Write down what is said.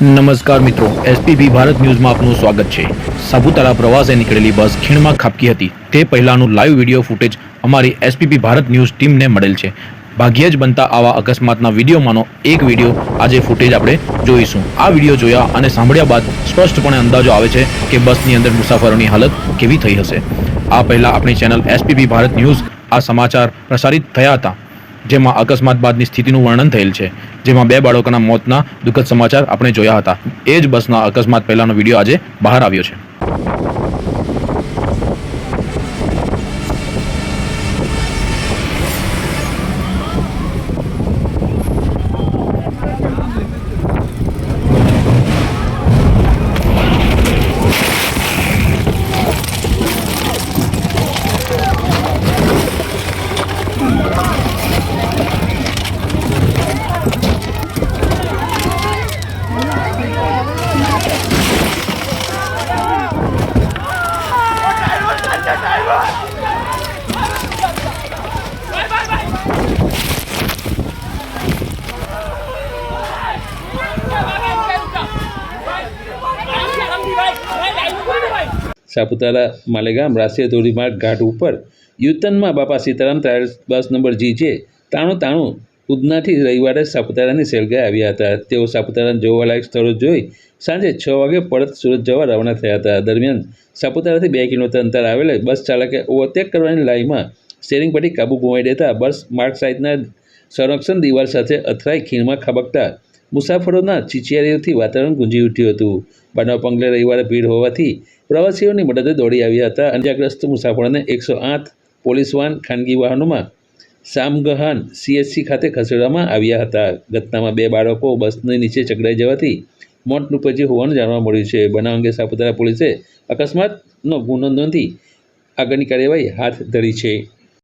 નમસ્કાર મિત્રો એસપીબી ભારત ન્યૂઝમાં આપનું સ્વાગત છે. સાપુતારા પ્રવાસે નીકળેલી બસ ખીણમાં ખાબકી હતી. તે પહેલાંનું લાઈવ વીડિયો ફૂટેજ અમારી એસપીબી ભારત ન્યૂઝ ટીમને મળેલ છે. ભાગ્યે જ બનતા આવા અકસ્માતના વિડીયોમાંનો એક વીડિયો આજે ફૂટેજ આપણે જોઈશું. આ વીડિયો જોયા અને સાંભળ્યા બાદ સ્પષ્ટપણે અંદાજો આવે છે કે બસની અંદર મુસાફરોની હાલત કેવી થઈ હશે. આ પહેલાં આપણી ચેનલ એસપીબી ભારત ન્યૂઝ આ સમાચાર પ્રસારિત થયા હતા. જેમાં અકસ્માત બાદની સ્થિતિનું વર્ણન થયેલ છે, જેમાં બે બાળકોના મોતના દુઃખદ સમાચાર આપણે જોયા હતા. એ જ બસના અકસ્માત પહેલાનો વીડિયો આજે બહાર આવ્યો છે. સાપુતારા માલેગામ રાષ્ટ્રીય ધોરીમાર્ગ ઘાટ ઉપર યુતનમાં Bapa Sitaram travels bus number જી છે તાણું તાણું ઉધનાથી રવિવારે સાપુતારાની સેલગાએ આવ્યા હતા. તેઓ સાપુતારાના જોવાલાયક સ્થળો જોઈ સાંજે છ વાગે પરત સુરત જવા રવાના થયા હતા. દરમિયાન સાપુતારાથી બે કિલોમીટર અંતર આવેલે બસ ચાલકે ઓવરટેક કરવાની લાઈનમાં સ્ટેરિંગ પરથી કાબુ ગુમાવી દેતા બસ માર્ગ સાઈડના સંરક્ષણ દિવાલ સાથે અથડાઈ ખીણમાં ખબકતા મુસાફરોના ચીચિયારીઓથી વાતાવરણ ગુંજી ઉઠ્યું હતું. બનાવ પગલે રવિવારે ભીડ હોવાથી પ્રવાસીઓની મદદે દોડી આવ્યા હતા. અંજાગ્રસ્ત મુસાફરોને એકસો આઠ પોલીસ વાહન ખાનગી વાહનોમાં સામગહાન સીએચસી ખાતે ખસેડવામાં આવ્યા હતા. ઘટનામાં બે બાળકો બસની નીચે ચકડાઈ જવાથી મોત નીપજ્યું હોવાનું જાણવા મળ્યું છે. બનાવ અંગે સાપુતારા પોલીસે અકસ્માતનો ગુનો નોંધી આગળની કાર્યવાહી હાથ ધરી છે.